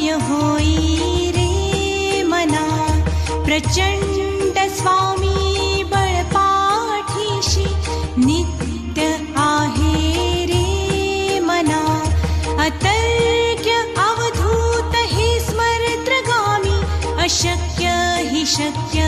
यो रे मना। प्रचण्ड स्वामी बलपाठिषी न रे मना। अतज्ञ अवधूत हि स्मरद्रगामि। अशक्य हि शक्य